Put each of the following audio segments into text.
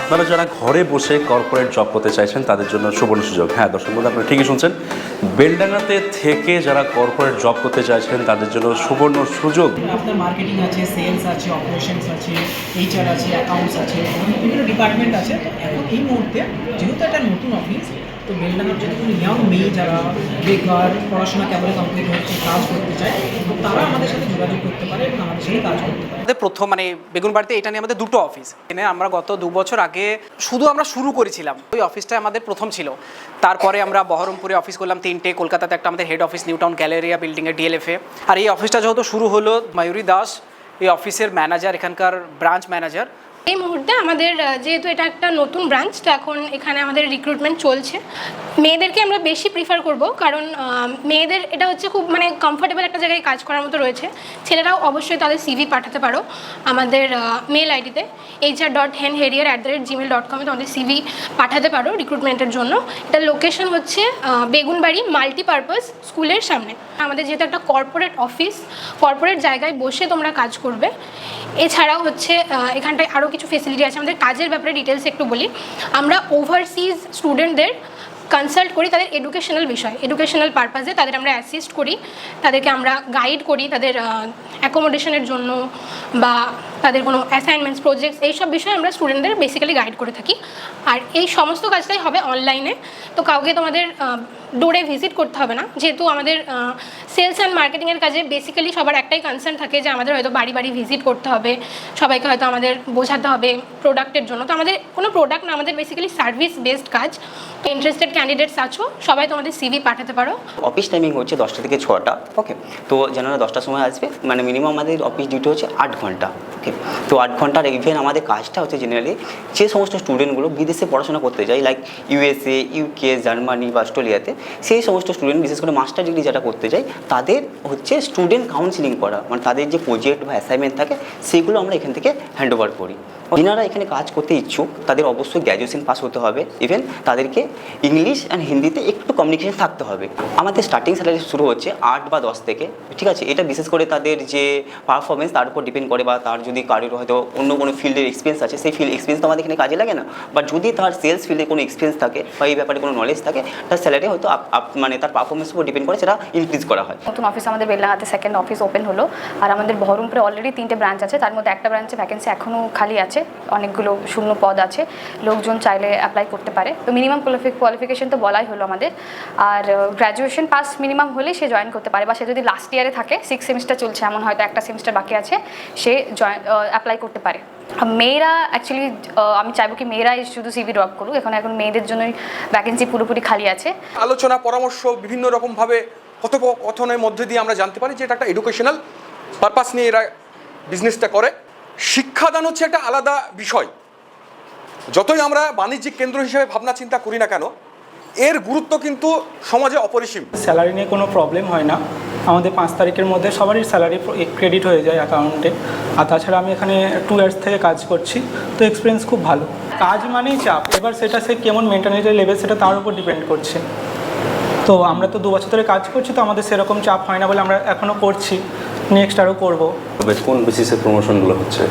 আপনারা যারা ঘরে বসে কর্পোরেট জব করতে চাইছেন, তাদের জন্য সুবর্ণ সুযোগ। হ্যাঁ দর্শক বন্ধু, আপনারা ঠিকই শুনছেন। বেলডাঙ্গাতে থেকে যারা কর্পোরেট জব করতে চাইছেন, তাদের জন্য সুবর্ণ সুযোগ। আপনার মার্কেটিং আছে সেলস আছে অপারেশনস আছে এইচআর আছে অ্যাকাউন্টস আছে বিভিন্ন ডিপার্টমেন্ট আছে। তো এখন এই মুহূর্তে যেহেতু একটা নতুন অফিস তো বেলডাঙ্গার যদি কোনো ইয়াং মেয়ে যারা বেকার, পড়াশোনা কেবলে কমপ্লিট হচ্ছে, কাজ করতে চায় তারা আমাদের সাথে যোগাযোগ করতে পারে। আমাদের প্রথম মানে বেগুনবাড়িতে এটা নিয়ে আমাদের দুটো অফিস এনে আমরা গত দু বছর আগে শুধু আমরা শুরু করেছিলাম। ওই অফিসটা আমাদের প্রথম ছিল। তারপরে আমরা বহরমপুরে অফিস করলাম তিনটে, কলকাতাতে একটা আমাদের head office new town galleria বিল্ডিংয়ে ডিএলএফে আর এই অফিসটা যেহেতু শুরু হলো ময়ূরী দাস, এই অফিসের ম্যানেজার এখানকার ব্রাঞ্চ ম্যানেজার এই মুহূর্তে আমাদের যেহেতু এটা একটা নতুন ব্রাঞ্চ তো এখন এখানে আমাদের রিক্রুটমেন্ট চলছে। মেয়েদেরকে আমরা বেশি প্রিফার করব কারণ মেয়েদের এটা হচ্ছে খুব মানে কমফোর্টেবল একটা জায়গায় কাজ করার মতো রয়েছে। ছেলেরাও অবশ্যই তাদের সিভি পাঠাতে পারো আমাদের মেল আইডিতে HR dot hen harrier at the rate Gmail dot কমে তোমাদের সিভি পাঠাতে পারো রিক্রুটমেন্টের জন্য। এটা লোকেশন হচ্ছে বেগুনবাড়ি মাল্টিপারপাস স্কুলের সামনে। আমাদের যেহেতু একটা কর্পোরেট অফিস কর্পোরেট জায়গায় বসে তোমরা কাজ করবে। এছাড়াও হচ্ছে এখানটায় আরও কিছু ফেসিলিটি আছে, আমাদের কাজের ব্যাপারে ডিটেলস একটু বলি। আমরা ওভারসিজ স্টুডেন্টদের কনসাল্ট করি তাদের এডুকেশনাল বিষয় এডুকেশনাল পারপাসে তাদের আমরা অ্যাসিস্ট করি, তাদেরকে আমরা গাইড করি, তাদের অ্যাকোমোডেশনের জন্য বা তাদের কোনো অ্যাসাইনমেন্টস প্রজেক্টস এইসব বিষয়ে আমরা স্টুডেন্টদের বেসিক্যালি গাইড করে থাকি। আর এই সমস্ত কাজটাই হবে অনলাইনে তো কাউকে তোমাদের ডোরে ভিজিট করতে হবে না। যেহেতু আমাদের সেলস অ্যান্ড মার্কেটিংয়ের কাজে বেসিক্যালি সবার একটাই কনসার্ন থাকে যে আমাদের হয়তো বাড়ি বাড়ি ভিজিট করতে হবে, সবাইকে হয়তো আমাদের বোঝাতে হবে প্রোডাক্টের জন্য। তো আমাদের কোনো প্রোডাক্ট না, আমাদের বেসিক্যালি সার্ভিস বেসড কাজ। তো ইন্টারেস্টেড ক্যান্ডিডেটস আছো, সবাই তোমাদের সিভি পাঠাতে পারো। অফিস টাইমিং হচ্ছে দশটা থেকে ছটা ওকে তো যেন দশটার সময় আসবে মানে মিনিমাম আমাদের অফিস ডিউটি হচ্ছে আট ঘণ্টা। ওকে তো আট ঘণ্টার ইভেন আমাদের কাজটা হচ্ছে জেনারেলি যে সমস্ত স্টুডেন্টগুলো বিদেশে পড়াশোনা করতে যায় লাইক ইউএসএ ইউকে জার্মানি বা অস্ট্রেলিয়াতে সেই সমস্ত স্টুডেন্ট বিশেষ করে মাস্টার ডিগ্রি যারা করতে যায়, তাদের হচ্ছে স্টুডেন্ট কাউন্সিলিং করা মানে তাদের যে প্রজেক্ট বা অ্যাসাইনমেন্ট থাকে, সেগুলো আমরা এখান থেকে হ্যান্ড ওভার করি। যিনারা এখানে কাজ করতে ইচ্ছুক, তাদের অবশ্যই গ্র্যাজুয়েশন পাস হতে হবে। ইভেন তাদেরকে ইংলিশ অ্যান্ড হিন্দিতে একটু কমিউনিকেশন থাকতে হবে। আমাদের স্টার্টিং স্যালারি শুরু হচ্ছে আট বা দশ থেকে, ঠিক আছে? এটা বিশেষ করে তাদের যে পারফরমেন্স তার উপর ডিপেন্ড করে বা তার যদি কারোর হয়তো অন্য কোনো ফিল্ডের এক্সপিরিয়েন্স আছে, সেই ফিল্ড এক্সপিরিয়েন্স তো আমাদের এখানে কাজে লাগে না। বা যদি তার সেলস ফিল্ডে কোনো এক্সপিরিয়েন্স থাকে বা এই ব্যাপারে কোনো নলেজ থাকে, তার স্যালারি হয়তো মানে তার পারফরমেন্সের উপর ডিপেন্ড করে সেটা ইনক্রিজ করা হয়। নতুন অফিস আমাদের বেলডাঙাতে সেকেন্ড অফিস ওপেন হলো। আর আমাদের বহরমপুরে অলরেডি তিনটে ব্রাঞ্চ আছে। তার মধ্যে একটা ব্রাঞ্চে ভ্যাকেন্সি এখনও খালি আছে। অনেকগুলো শূন্য পদ আছে। লোকজন চাইলে অ্যাপ্লাই করতে পারে। তো মিনিমাম কোয়ালিফিকেশন তো বলাই হলো আমাদের। আর গ্র্যাজুয়েশন পাস মিনিমাম হলে সে জয়েন করতে পারে। বা সে যদি লাস্ট ইয়ারে থাকে সিক্স সেমিস্টার চলছে, এমন হয়তো একটা সেমিস্টার বাকি আছে, সে জয়েন অ্যাপ্লাই করতে পারে। মেয়েরা অ্যাকচুয়ালি আমি চাইব কি মেয়েরাই শুধু সিভি ড্রপ করুক। এখন এখন মেয়েদের জন্যই ভ্যাকেন্সি পুরোপুরি খালি আছে। আলোচনা পরামর্শ বিভিন্ন রকমভাবে কথোপকথনের মধ্যে দিয়ে আমরা জানতে পারি যে এটা একটা এডুকেশনাল পারপাস নিয়ে এরা বিজনেসটা করে। শিক্ষাদান হচ্ছে একটা আলাদা বিষয়। যতই আমরা বাণিজ্যিক কেন্দ্র হিসেবে ভাবনা চিন্তা করি না কেন এর গুরুত্ব কিন্তু সমাজে অপরিসীম। স্যালারি নিয়ে কোনো প্রবলেম হয় না। আমাদের পাঁচ তারিখের মধ্যে সবারই স্যালারি ক্রেডিট হয়ে যায় অ্যাকাউন্টে আর তাছাড়া আমি এখানে টু ইয়ার্স থেকে কাজ করছি, তো এক্সপিরিয়েন্স খুব ভালো। কাজ মানেই চাপ, এবার সেটা সে কেমন মেন্টালিটি লেভেল সেটা তার উপর ডিপেন্ড করছে। তো আমরা তো দু বছর ধরে কাজ করছি, তো আমাদের সেরকম চাপ হয় না বলে আমরা এখনও করছি। নেক্সট আরও করব। কোন বেসিসে প্রমোশনগুলো হচ্ছে?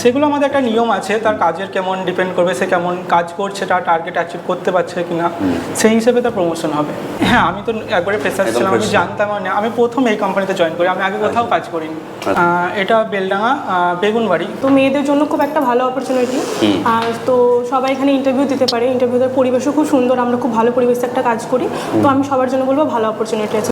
সেগুলো আমাদের একটা নিয়ম আছে তার কাজের কেমন ডিপেন্ড করবে সে কেমন কাজ করছে তার টার্গেট অ্যাচিভ করতে পারছে কি না সেই হিসেবে তার প্রমোশন হবে। হ্যাঁ আমি তো একবারে একদম ছিলাম আমি জানতাম না আমি প্রথম এই কোম্পানিতে জয়েন করি আমি আগে কোথাও কাজ করিনি। এটা বেলডাঙা বেগুনবাড়ি। তো মেয়েদের জন্য খুব একটা ভালো অপরচুনিটি আর তো সবাই এখানে ইন্টারভিউ দিতে পারে ইন্টারভিউদের পরিবেশও খুব সুন্দর আমরা খুব ভালো পরিবেশে একটা কাজ করি। তো আমি সবার জন্য বলব ভালো অপরচুনিটি আছে।